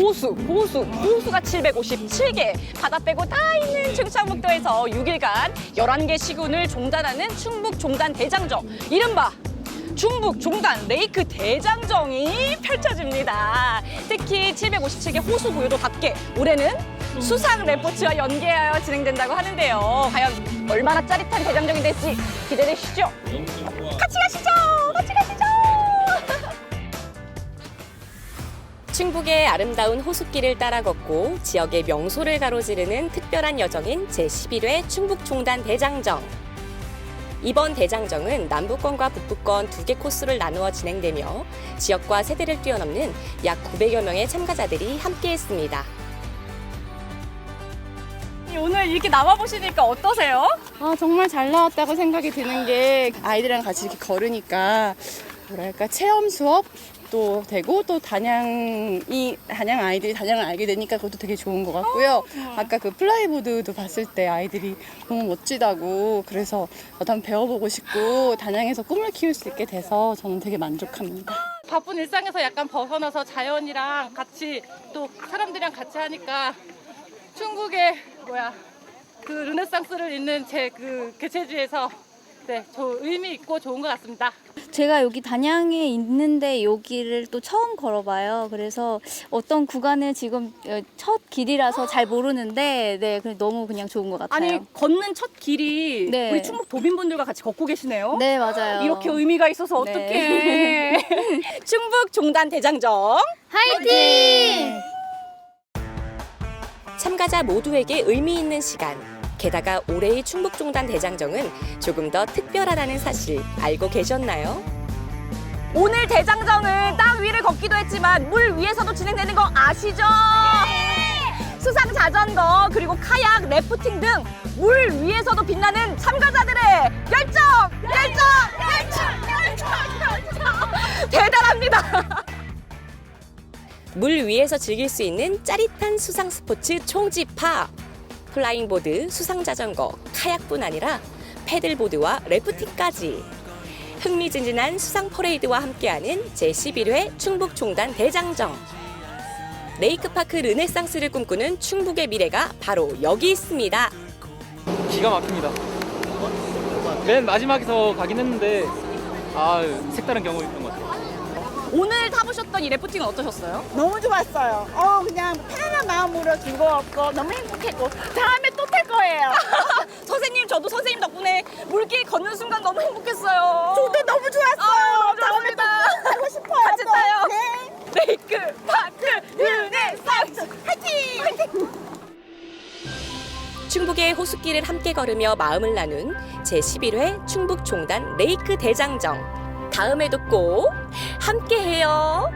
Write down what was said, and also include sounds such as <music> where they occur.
호수, 호수, 호수가 757개, 바다 빼고 다 있는 충청북도에서 6일간 11개 시군을 종단하는 충북 종단 대장정, 이른바 중북 종단 레이크 대장정이 펼쳐집니다. 특히 757개 호수 고요도답게 올해는 수상 레포츠와 연계하여 진행된다고 하는데요. 과연 얼마나 짜릿한 대장정이 될지 기대되시죠? 가 충북의 아름다운 호숫길을 따라 걷고 지역의 명소를 가로지르는 특별한 여정인 제11회 충북종단 대장정. 이번 대장정은 남부권과 북부권 두 개 코스를 나누어 진행되며 지역과 세대를 뛰어넘는 약 900여 명의 참가자들이 함께했습니다. 오늘 이렇게 나와보시니까 어떠세요? 아, 정말 잘 나왔다고 생각이 드는 게 아이들이랑 같이 이렇게 걸으니까 뭐랄까 체험 수업 도 되고 또 단양이 단양 아이들이 단양을 알게 되니까 그것도 되게 좋은 것 같고요. 아까 그 플라이보드도 봤을 때 아이들이 너무 멋지다고 그래서 한번 배워보고 싶고 단양에서 꿈을 키울 수 있게 돼서 저는 되게 만족합니다. 바쁜 일상에서 약간 벗어나서 자연이랑 같이 또 사람들이랑 같이 하니까 중국의 뭐야 그 르네상스를 잇는 제 그 개체주에서 네, 저 의미 있고 좋은 것 같습니다. 제가 여기 단양에 있는데 여기를 또 처음 걸어봐요. 그래서 어떤 구간은 지금 어, 첫 길이라서 잘 모르는데 네, 너무 그냥 좋은 것 같아요. 아니 걷는 첫 길이 네. 우리 충북 도민분들과 같이 걷고 계시네요. 네 맞아요. 이렇게 의미가 있어서 네. 어떡해. <laughs> 충북 종단 대장정. 화이팅! 참가자 모두에게 의미 있는 시간. 게다가 올해의 충북종단 대장정은 조금 더 특별하다는 사실 알고 계셨나요? 오늘 대장정은 땅 위를 걷기도 했지만 물 위에서도 진행되는 거 아시죠? 수상 자전거 그리고 카약, 래프팅 등 물 위에서도 빛나는 참가자들의 열정, 열정, 열정, 열정, 열정. 대단합니다. 물 위에서 즐길 수 있는 짜릿한 수상 스포츠 총집합. 플라잉보드, 수상자전거, 카약뿐 아니라 패들보드와 래프팅까지. 흥미진진한 수상 퍼레이드와 함께하는 제11회 충북종단 대장정. 레이크파크 르네상스를 꿈꾸는 충북의 미래가 바로 여기 있습니다. 기가 막힙니다. 맨 마지막에서 가긴 했는데 아 색다른 경험이었던 것 같아요. 오늘 타보셨던 이 래프팅은 어떠셨어요? 너무 좋았어요. 어, 그냥 편안한 마음으로 즐거웠고 너무 행복했고 다음에 또 탈 거예요. <laughs> 선생님 저도 선생님 덕분에 물길 걷는 순간 너무 행복했어요. 저도 너무 좋았어요. 아, 다음에 또 좋습니다. 타고 싶어요. 같이 또. 타요. 네. 레이크 파크 르네상스 화이팅! 충북의 호숫길을 함께 걸으며 마음을 나눈 제11회 충북종단 레이크 대장정. 다음에도 꼭 함께해요.